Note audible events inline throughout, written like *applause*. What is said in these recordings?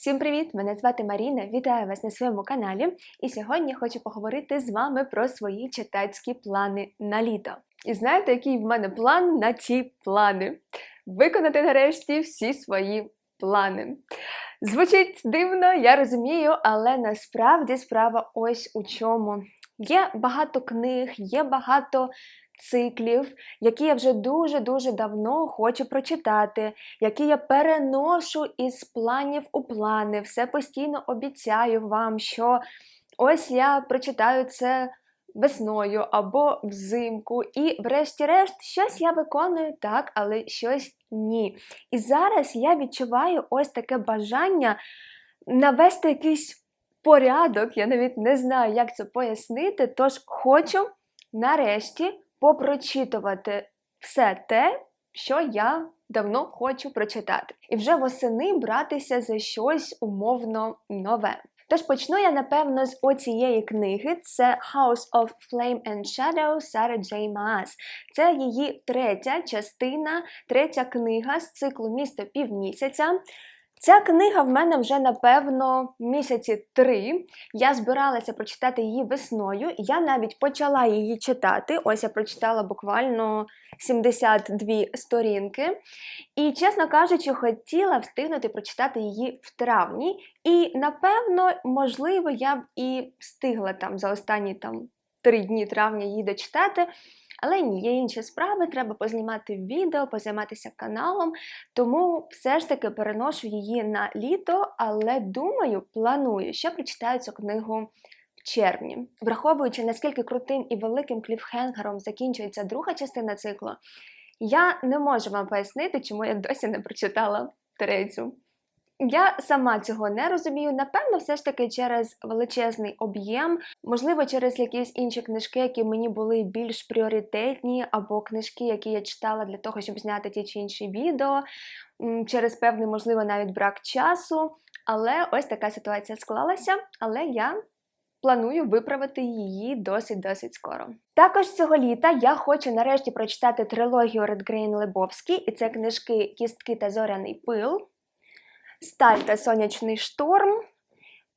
Всім привіт! Мене звати Маріна. Вітаю вас на своєму каналі. І сьогодні хочу поговорити з вами про свої читацькі плани на літо. І знаєте, який в мене план на ці плани? Виконати нарешті всі свої плани. Звучить дивно, я розумію, але насправді справа ось у чому. Є багато книг, є багато циклів, які я вже дуже-дуже давно хочу прочитати, які я переношу із планів у плани. Все постійно обіцяю вам, що ось я прочитаю це весною або взимку, і, врешті-решт, щось я виконую так, але щось ні. І зараз я відчуваю ось таке бажання навести якийсь порядок. Я навіть не знаю, як це пояснити. Тож хочу нарешті попрочитувати все те, що я давно хочу прочитати, і вже восени братися за щось умовно нове. Тож почну я, напевно, з оцієї книги. Це House of Flame and Shadow Сари Джей Маас. Це її третя частина, третя книга з циклу Місто півмісяця. Ця книга в мене вже, напевно, місяці три. Я збиралася прочитати її весною, я навіть почала її читати. Ось я прочитала буквально 72 сторінки. І, чесно кажучи, хотіла встигнути прочитати її в травні. І, напевно, можливо, я б і встигла там за останні там три дні травня її дочитати. Але ні, є інші справи, треба познімати відео, позайматися каналом, тому все ж таки переношу її на літо, але думаю, планую, що прочитаю цю книгу в червні. Враховуючи, наскільки крутим і великим кліфхенгером закінчується друга частина циклу, я не можу вам пояснити, чому я досі не прочитала третю. Я сама цього не розумію. Напевно, все ж таки через величезний об'єм, можливо, через якісь інші книжки, які мені були більш пріоритетні, або книжки, які я читала для того, щоб зняти ті чи інші відео, через певний, можливо, навіть брак часу. Але ось така ситуація склалася. Але я. Планую виправити її досить-досить скоро. Також цього літа я хочу нарешті прочитати трилогію Редгрейн Лебовський, і це книжки Кістки та Зоряний пил. Сталь та сонячний шторм.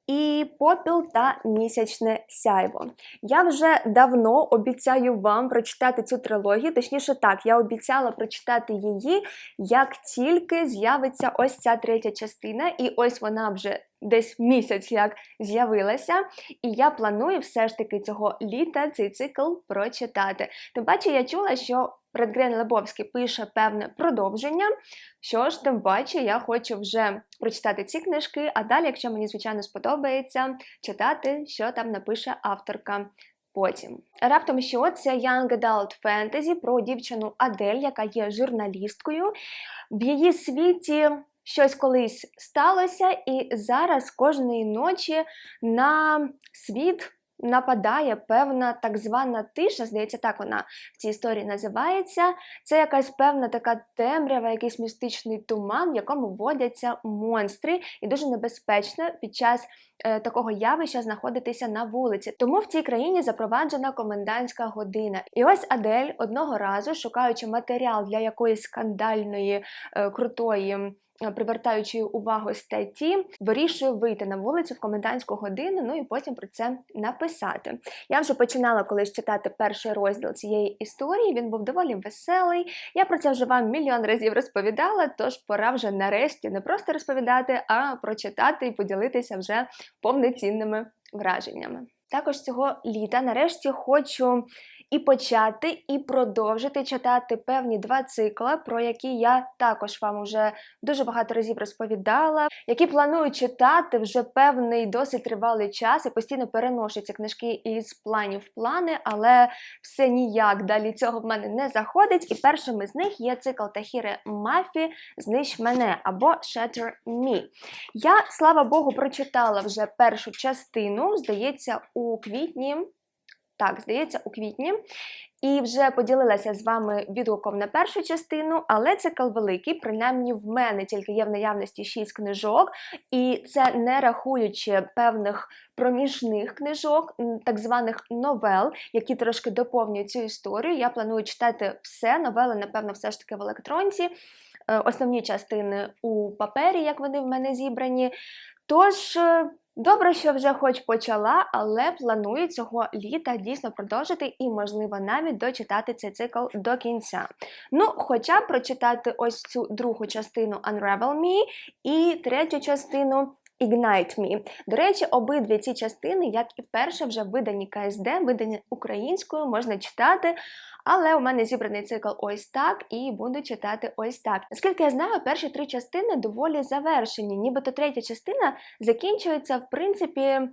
І попіл та місячне сяйво. Я вже давно обіцяю вам прочитати цю трилогію. Точніше, так, я обіцяла прочитати її, як тільки з'явиться ось ця третя частина, і ось вона вже десь місяць як з'явилася. І я планую все ж таки цього літа цей цикл прочитати. Тим паче, я чула, що Редгрен Лебовський пише певне продовження. Що ж, тим паче, я хочу вже прочитати ці книжки, а далі, якщо мені, звичайно, сподобається, читати, що там напише авторка. Потім раптом що це Young Adult Fantasy про дівчину Адель, яка є журналісткою. В її світі щось колись сталося, і зараз кожної ночі на світ нападає певна так звана тиша, здається, так вона в цій історії називається. Це якась певна така темрява, якийсь містичний туман, в якому водяться монстри, і дуже небезпечно під час е, такого явища знаходитися на вулиці. Тому в цій країні запроваджена комендантська година. І ось Адель одного разу, шукаючи матеріал для якоїсь скандальної, е, крутої. Е, привертаючи увагу статті, вирішує вийти на вулицю в комендантську годину, ну і потім про це написати. Я вже починала колись читати перший розділ цієї історії. Він був доволі веселий. Я про це вже вам мільйон разів розповідала, тож пора вже нарешті не просто розповідати, а прочитати і поділитися вже повноцінними враженнями. Також цього літа нарешті хочу і почати, і продовжити читати певні два цикли, про які я також вам вже дуже багато разів розповідала, які планую читати вже певний досить тривалий час і постійно переношу книжки із планів в плани, але все ніяк далі цього в мене не заходить. І першим із них є цикл Тахіри Мафі Знищ мене або Shatter Me. Я, слава Богу, прочитала вже першу частину, здається, у квітні. Так, здається, у квітні. І вже поділилася з вами відгуком на першу частину, але цикл великий, принаймні в мене тільки є в наявності 6 книжок, і це не рахуючи певних проміжних книжок, так званих новел, які трошки доповнюють цю історію. Я планую читати все, новели, напевно, все ж таки в електронці. Е, основні частини у папері, як вони в мене зібрані. Тож. Добре, що вже хоч почала, але планую цього літа дійсно продовжити і, можливо, навіть дочитати цей цикл до кінця. Ну, хоча б прочитати ось цю другу частину Unravel Me і третю частину Ignite Me. До речі, обидві ці частини, як і перша, вже видані КСД, видані українською, можна читати. Але у мене зібраний цикл ось так, і буду читати ось так. Наскільки я знаю, перші три частини доволі завершені. Нібито третя частина закінчується, в принципі, е,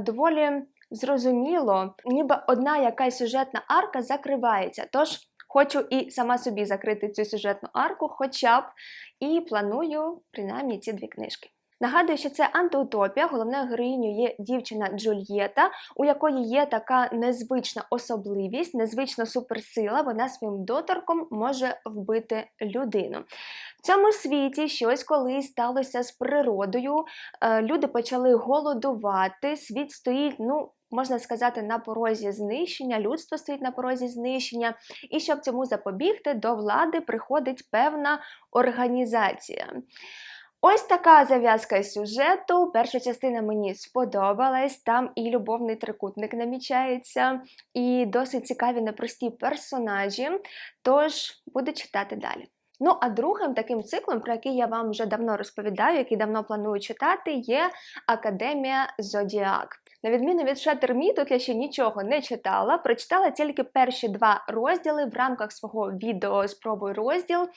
доволі зрозуміло, ніби одна якась сюжетна арка закривається. Тож хочу і сама собі закрити цю сюжетну арку, хоча б, і планую принаймні ці дві книжки. Нагадую, що це антиутопія. Головною героїнею є дівчина Джульєта, у якої є така незвична особливість, незвична суперсила. Вона своїм доторком може вбити людину. В цьому світі щось колись сталося з природою. е, Люди почали голодувати. Світ стоїть, ну. Можна сказати, на порозі знищення, людство стоїть на порозі знищення, і щоб цьому запобігти, до влади приходить певна організація. Ось така зав'язка сюжету. Перша частина мені сподобалась. Там і любовний трикутник намічається, і досить цікаві непрості персонажі. Тож буду читати далі. Ну, а другим таким циклом, про який я вам вже давно розповідаю, який давно планую читати, є Академія Зодіак. На відміну від Шаттермі, тут я ще нічого не читала, прочитала тільки перші два розділи в рамках свого відео Спробуй розділ.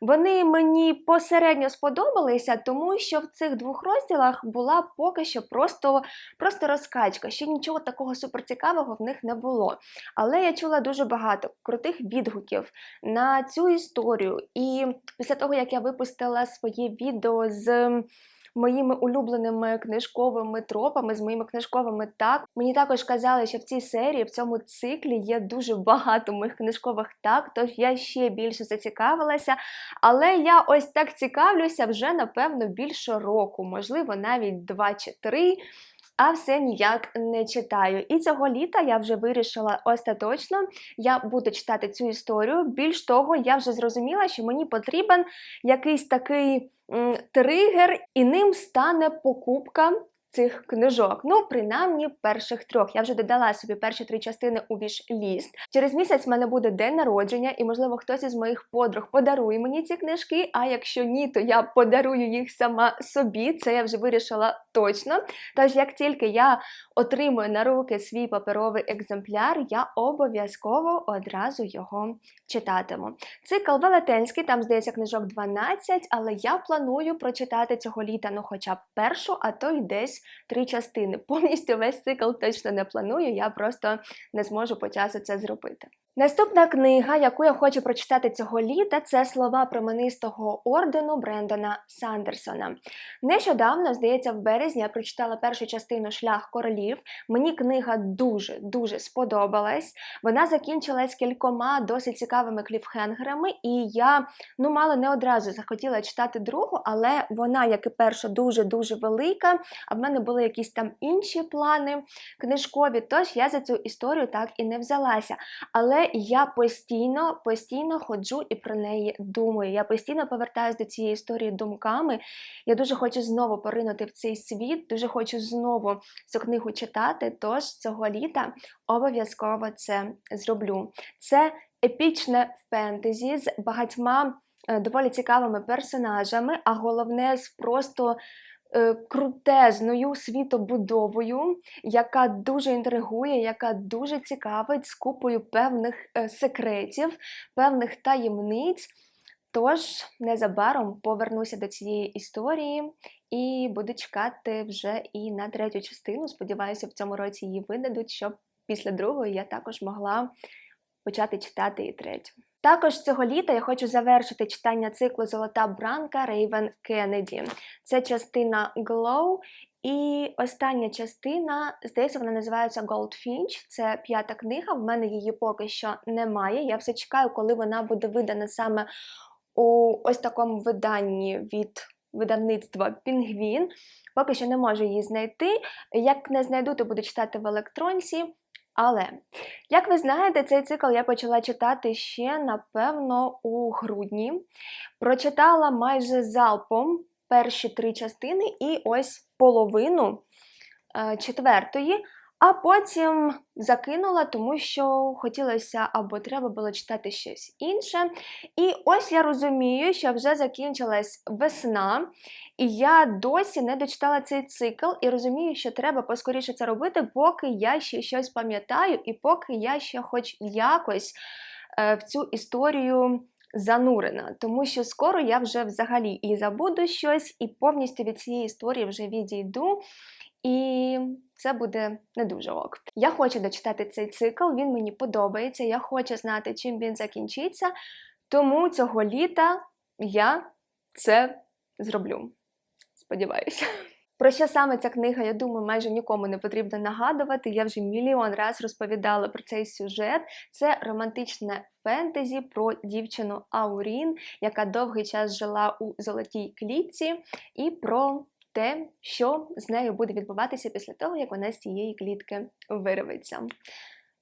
Вони мені посередньо сподобалися, тому що в цих двох розділах була поки що просто, просто розкачка. Ще нічого такого суперцікавого в них не було. Але я чула дуже багато крутих відгуків на цю історію. І після того, як я випустила своє відео з моїми улюбленими книжковими тропами, з моїми книжковими так. Мені також казали, що в цій серії, в цьому циклі є дуже багато моїх книжкових так, тож я ще більше зацікавилася. Але я ось так цікавлюся вже, напевно, більше року, можливо, навіть два чи три. А все ніяк не читаю. І цього літа я вже вирішила остаточно, я буду читати цю історію. Більш того, я вже зрозуміла, що мені потрібен якийсь такий тригер, і ним стане покупка. Цих книжок, ну принаймні перших трьох. Я вже додала собі перші три частини у віш-ліст. Через місяць в мене буде день народження, і можливо хтось із моїх подруг подарує мені ці книжки. А якщо ні, то я подарую їх сама собі. Це я вже вирішила точно. Тож, як тільки я отримую на руки свій паперовий екземпляр, я обов'язково одразу його читатиму. Цикл велетенський, там здається книжок 12, але я планую прочитати цього літа, ну хоча б першу, а то й десь три частини. Повністю весь цикл точно не планую, я просто не зможу по часу це зробити. Наступна книга, яку я хочу прочитати цього літа, це слова променистого ордену Брендона Сандерсона. Нещодавно, здається, в березні я прочитала першу частину Шлях королів. Мені книга дуже дуже сподобалась. Вона закінчилась кількома досить цікавими кліфхенгерами, і я ну мало не одразу захотіла читати другу, але вона, як і перша, дуже дуже велика. А в мене були якісь там інші плани книжкові. Тож я за цю історію так і не взялася. Але я постійно, постійно ходжу і про неї думаю. Я постійно повертаюся до цієї історії думками. Я дуже хочу знову поринути в цей світ, дуже хочу знову цю книгу читати. Тож цього літа обов'язково це зроблю. Це епічне фентезі з багатьма е, доволі цікавими персонажами, а головне з просто. Е, Крутезною світобудовою, яка дуже інтригує, яка дуже цікавить з купою певних е, секретів, певних таємниць. Тож незабаром повернуся до цієї історії і буду чекати вже і на третю частину. Сподіваюся, в цьому році її видадуть, щоб після другої я також могла почати читати і третю. Також цього літа я хочу завершити читання циклу Золота бранка Рейвен Кеннеді. Це частина Glow. І остання частина, здається, вона називається Goldfinch. Це п'ята книга. В мене її поки що немає. Я все чекаю, коли вона буде видана саме у ось такому виданні від видавництва Пінгвін. Поки що не можу її знайти. Як не знайду, то буду читати в електронці. Але, як ви знаєте, цей цикл я почала читати ще, напевно, у грудні. Прочитала майже залпом перші три частини і ось половину е, четвертої. А потім закинула, тому що хотілося або треба було читати щось інше. І ось я розумію, що вже закінчилась весна, і я досі не дочитала цей цикл, і розумію, що треба поскоріше це робити, поки я ще щось пам'ятаю, і поки я ще хоч якось е, в цю історію. Занурена, тому що скоро я вже взагалі і забуду щось, і повністю від цієї історії вже відійду. І це буде не дуже ок. Я хочу дочитати цей цикл, він мені подобається. Я хочу знати, чим він закінчиться. Тому цього літа я це зроблю. Сподіваюся. *laughs* Про що саме ця книга, я думаю, майже нікому не потрібно нагадувати. Я вже мільйон раз розповідала про цей сюжет. Це романтичне фентезі про дівчину Аурін, яка довгий час жила у золотій клітці, і про те, що з нею буде відбуватися після того, як вона з цієї клітки вирветься.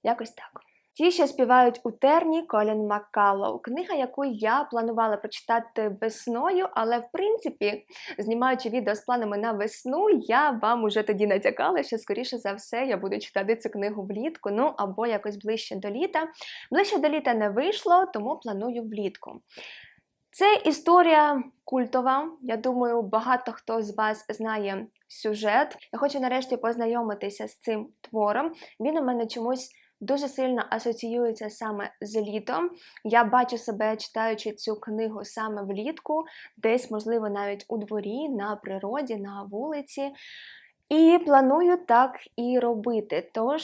Якось так. Ті, що співають у терні Колін Маккаллоу. Книга, яку я планувала прочитати весною, але в принципі, знімаючи відео з планами на весну, я вам уже тоді натякала, що скоріше за все я буду читати цю книгу влітку, ну або якось ближче до літа. Ближче до літа не вийшло, тому планую влітку. Це історія культова. Я думаю, багато хто з вас знає сюжет. Я хочу нарешті познайомитися з цим твором. Він у мене чомусь дуже сильно асоціюється саме з літом. Я бачу себе читаючи цю книгу саме влітку, десь, можливо, навіть у дворі, на природі, на вулиці. І планую так і робити. Тож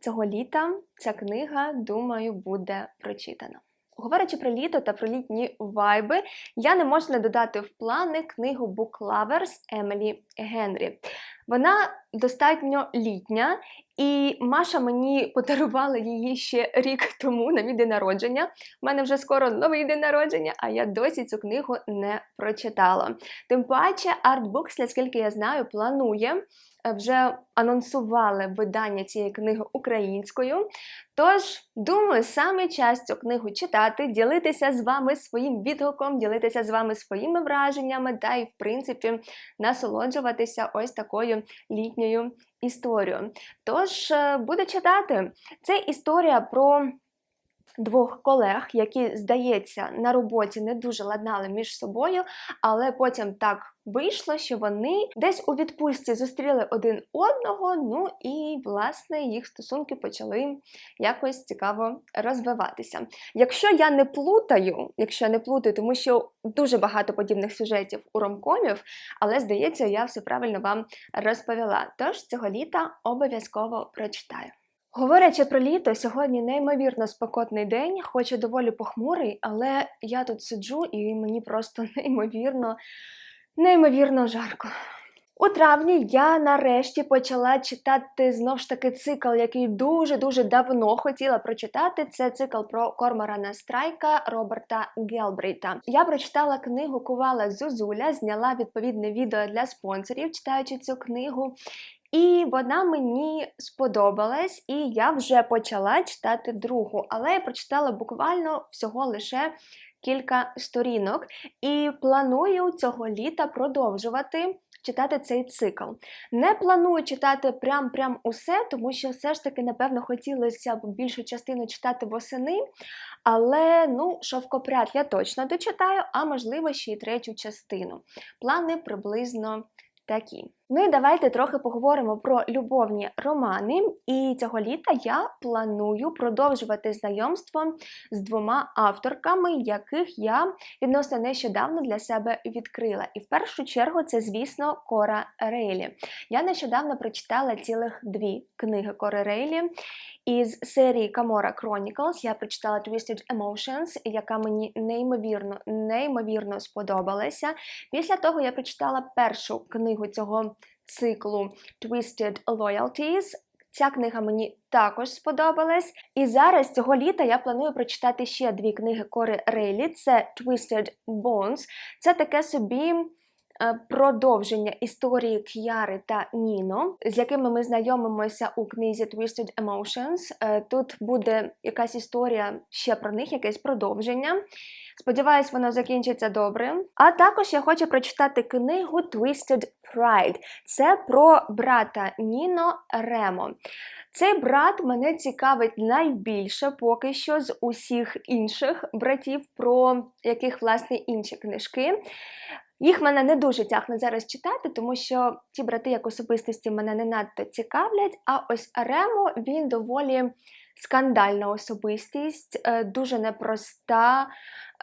цього літа ця книга, думаю, буде прочитана. Говорячи про літо та про літні вайби, я не можу не додати в плани книгу Book Lovers Емілі Генрі. Вона достатньо літня, і Маша мені подарувала її ще рік тому на мій день народження. У мене вже скоро новий день народження, а я досі цю книгу не прочитала. Тим паче, Artbooks, наскільки я знаю, планує. е, Вже анонсували видання цієї книги українською. Тож, думаю, саме час цю книгу читати, ділитися з вами своїм відгуком, ділитися з вами своїми враженнями, та й, в принципі, насолоджуватися ось такою літньою історією. Тож, е, буду читати. Це історія про. Двох колег, які, здається, на роботі не дуже ладнали між собою, але потім так вийшло, що вони десь у відпустці зустріли один одного. Ну і власне їх стосунки почали якось цікаво розвиватися. Якщо я не плутаю, якщо я не плутаю, тому що дуже багато подібних сюжетів у ромкомів, але здається, я все правильно вам розповіла. Тож цього літа обов'язково прочитаю. Говорячи про літо, сьогодні неймовірно спекотний день, хоч і доволі похмурий, але я тут сиджу і мені просто *laughs* неймовірно, неймовірно жарко. У травні я нарешті почала читати знов ж таки цикл, який дуже-дуже давно хотіла прочитати. Це цикл про Корморана Страйка Роберта Гелбрейта. Я прочитала книгу Кувала Зузуля, зняла відповідне відео для спонсорів, читаючи цю книгу. І вона мені сподобалась, і я вже почала читати другу, але я прочитала буквально всього лише кілька сторінок і планую цього літа продовжувати читати цей цикл. Не планую читати прям-прям усе, тому що все ж таки, напевно, хотілося б більшу частину читати восени. Але ну, шовкопряд я точно дочитаю, а можливо ще й третю частину. Плани приблизно такі. Ну і давайте трохи поговоримо про любовні романи. І цього літа я планую продовжувати знайомство з двома авторками, яких я відносно нещодавно для себе відкрила. І в першу чергу це, звісно, Кора Рейлі. Я нещодавно прочитала цілих дві книги Кори Рейлі. Із серії Camorra Chronicles я прочитала Twisted Emotions, яка мені неймовірно, неймовірно сподобалася. Після того я прочитала першу книгу цього циклу Twisted Loyalties. Ця книга мені також сподобалась. І зараз цього літа я планую прочитати ще дві книги Кори Рейлі. Це Twisted Bones. Це таке собі продовження історії К'яри та Ніно, з якими ми знайомимося у книзі Twisted Emotions. Е, Тут буде якась історія ще про них, якесь продовження. Сподіваюсь, воно закінчиться добре. А також я хочу прочитати книгу Twisted Pride. Це про брата Ніно Ремо. Цей брат мене цікавить найбільше поки що з усіх інших братів, про яких власне інші книжки. Їх мене не дуже тягне зараз читати, тому що ті брати як особистості мене не надто цікавлять. А ось Ремо він доволі скандальна особистість, е, дуже непроста,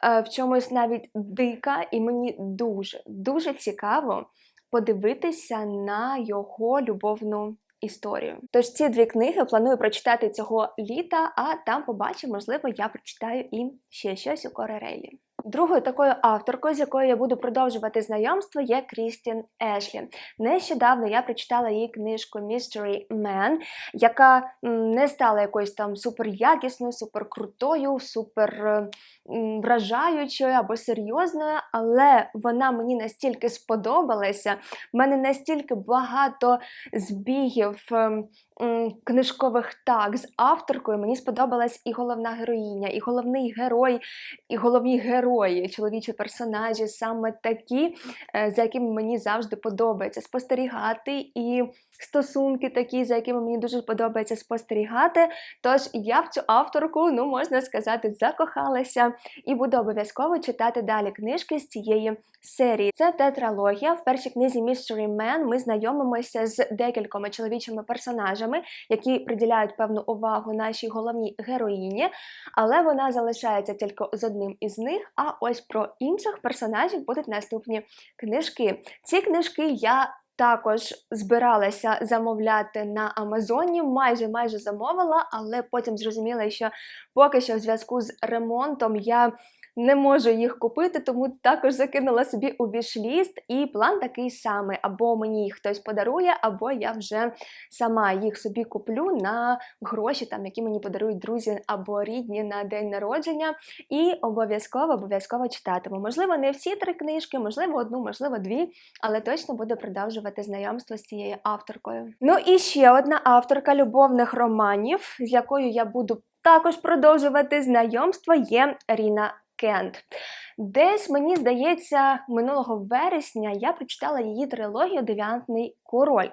е, в чомусь навіть дика, і мені дуже дуже цікаво подивитися на його любовну історію. Тож ці дві книги планую прочитати цього літа, а там побачимо, можливо, я прочитаю і ще щось у Коререлі. Другою такою авторкою, з якою я буду продовжувати знайомство, є Крістін Ешлі. Нещодавно я прочитала її книжку Mystery Man, яка не стала якоюсь там суперякісною, суперкрутою, супер вражаючою або серйозною, але вона мені настільки сподобалася. В мене настільки багато збігів. Книжкових так з авторкою мені сподобалась і головна героїня, і головний герой, і головні герої, чоловічі персонажі, саме такі, е, за якими мені завжди подобається спостерігати, і стосунки такі, за якими мені дуже подобається спостерігати. Тож я в цю авторку, ну можна сказати, закохалася і буду обов'язково читати далі книжки з цієї серії. Це тетралогія. В першій книзі Mystery Man ми знайомимося з декількома чоловічими персонажами, які приділяють певну увагу нашій головній героїні, але вона залишається тільки з одним із них. А ось про інших персонажів будуть наступні книжки. Ці книжки я. Також збиралася замовляти на Амазоні, майже майже замовила, але потім зрозуміла, що поки що в зв'язку з ремонтом я не можу їх купити, тому також закинула собі у вішліст, і план такий самий: або мені їх хтось подарує, або я вже сама їх собі куплю на гроші, там які мені подарують друзі або рідні на день народження. І обов'язково обов'язково читатиму. Можливо, не всі три книжки, можливо, одну, можливо, дві, але точно буду продовжувати знайомство з цією авторкою. Ну і ще одна авторка любовних романів, з якою я буду також продовжувати знайомство, є Ріна Кент. Десь, мені здається, минулого вересня я прочитала її трилогію Дев'ятний король.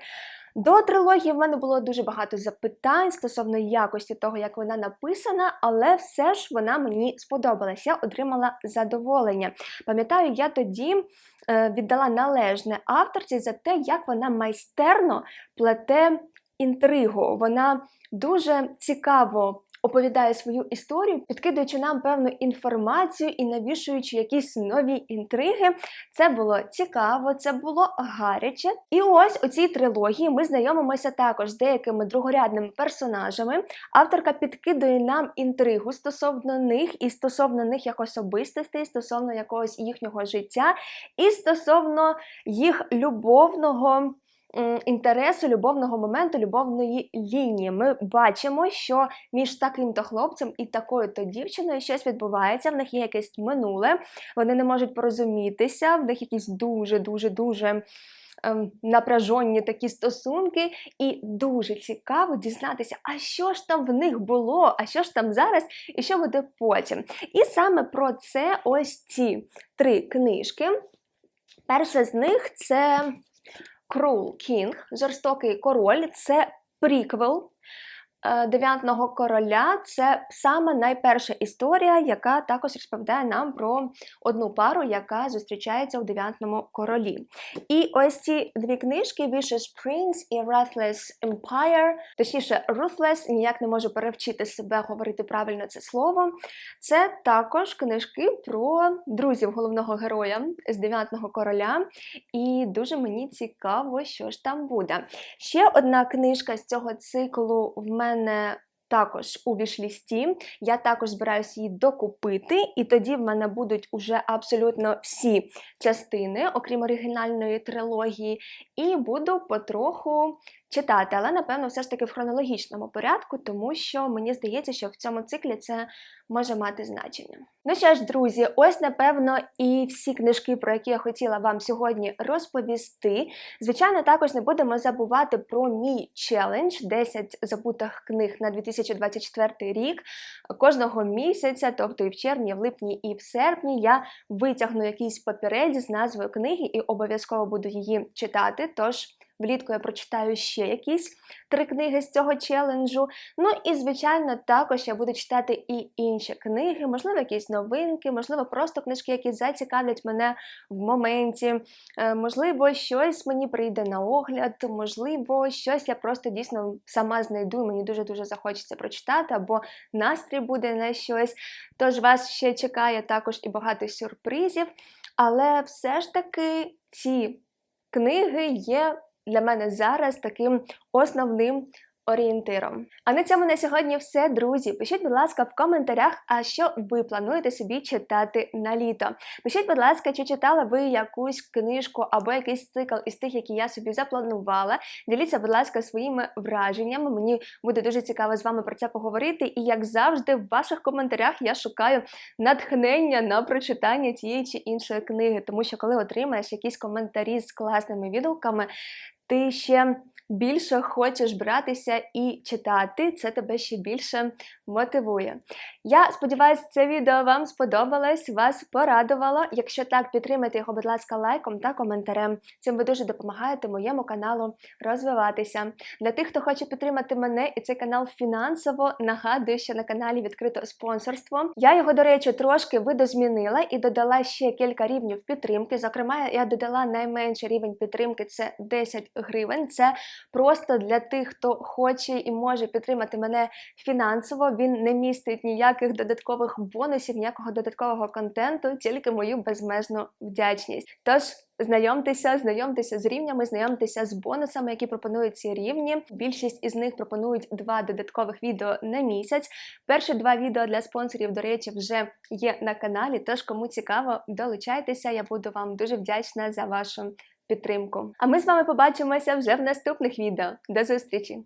До трилогії в мене було дуже багато запитань стосовно якості того, як вона написана, але все ж вона мені сподобалась. Я отримала задоволення. Пам'ятаю, я тоді е, віддала належне авторці за те, як вона майстерно плете інтригу. Вона дуже цікаво оповідає свою історію, підкидуючи нам певну інформацію і навішуючи якісь нові інтриги. Це було цікаво, це було гаряче. І ось у цій трилогії ми знайомимося також з деякими другорядними персонажами. Авторка підкидує нам інтригу стосовно них і стосовно них як особистостей, стосовно якогось їхнього життя, і стосовно їх любовного інтересу, любовного моменту, любовної лінії. Ми бачимо, що між таким-то хлопцем і такою-то дівчиною щось відбувається, в них є якесь минуле, вони не можуть порозумітися, в них якісь дуже-дуже дуже. ем, Напряжені такі стосунки, і дуже цікаво дізнатися, а що ж там в них було, а що ж там зараз, і що буде потім. І саме про це ось ці три книжки. Перша з них це Cruel King, жорстокий король, це приквел Дев'ятного короля. Це саме найперша історія, яка також розповідає нам про одну пару, яка зустрічається у Дев'ятному королі. І ось ці дві книжки Vicious Prince і Ruthless Empire, точніше, Ruthless, ніяк не можу перевчити себе говорити правильно це слово. Це також книжки про друзів головного героя з Дев'ятого короля. І дуже мені цікаво, що ж там буде. Ще одна книжка з цього циклу в мене також у вішлісті. Я також збираюся її докупити, і тоді в мене будуть уже абсолютно всі частини, окрім оригінальної трилогії. І буду потроху читати, але напевно все ж таки в хронологічному порядку, тому що мені здається, що в цьому циклі це може мати значення. Ну що ж, друзі, ось напевно і всі книжки, про які я хотіла вам сьогодні розповісти. Звичайно, також не будемо забувати про мій челендж 10 забутих книг на 2024 рік. Кожного місяця, тобто і в червні, і в липні, і в серпні, я витягну якийсь папірець з назвою книги і обов'язково буду її читати. Тож Влітку я прочитаю ще якісь три книги з цього челенджу. Ну і, звичайно, також я буду читати і інші книги, можливо, якісь новинки, можливо, просто книжки, які зацікавлять мене в моменті. Е, можливо, щось мені прийде на огляд, можливо, щось я просто дійсно сама знайду, і мені дуже-дуже захочеться прочитати, або настрій буде на щось. Тож вас ще чекає також і багато сюрпризів. Але все ж таки ці книги є для мене зараз таким основним орієнтиром. А на цьому на сьогодні все, друзі. Пишіть, будь ласка, в коментарях, а що ви плануєте собі читати на літо. Пишіть, будь ласка, чи читали ви якусь книжку або якийсь цикл із тих, які я собі запланувала. Діліться, будь ласка, своїми враженнями. Мені буде дуже цікаво з вами про це поговорити. І як завжди, в ваших коментарях я шукаю натхнення на прочитання тієї чи іншої книги, тому що коли отримаєш якісь коментарі з класними відгуками, ти ще більше хочеш братися і читати, це тебе ще більше мотивує. Я сподіваюся, це відео вам сподобалось, вас порадувало. Якщо так, підтримайте його, будь ласка, лайком та коментарем. Цим ви дуже допомагаєте моєму каналу розвиватися. Для тих, хто хоче підтримати мене і цей канал фінансово, нагадую, що на каналі відкрито спонсорство. Я його, до речі, трошки видозмінила і додала ще кілька рівнів підтримки. Зокрема, я додала найменший рівень підтримки це 10 гривень. Це просто для тих, хто хоче і може підтримати мене фінансово. Він не містить ніяких додаткових бонусів, ніякого додаткового контенту, тільки мою безмежну вдячність. Тож. Знайомтеся, знайомтеся з рівнями, знайомтеся з бонусами, які пропонують ці рівні. Більшість із них пропонують два додаткових відео на місяць. Перші два відео для спонсорів, до речі, вже є на каналі. Тож, кому цікаво, долучайтеся. Я буду вам дуже вдячна за вашу підтримку. А ми з вами побачимося вже в наступних відео. До зустрічі!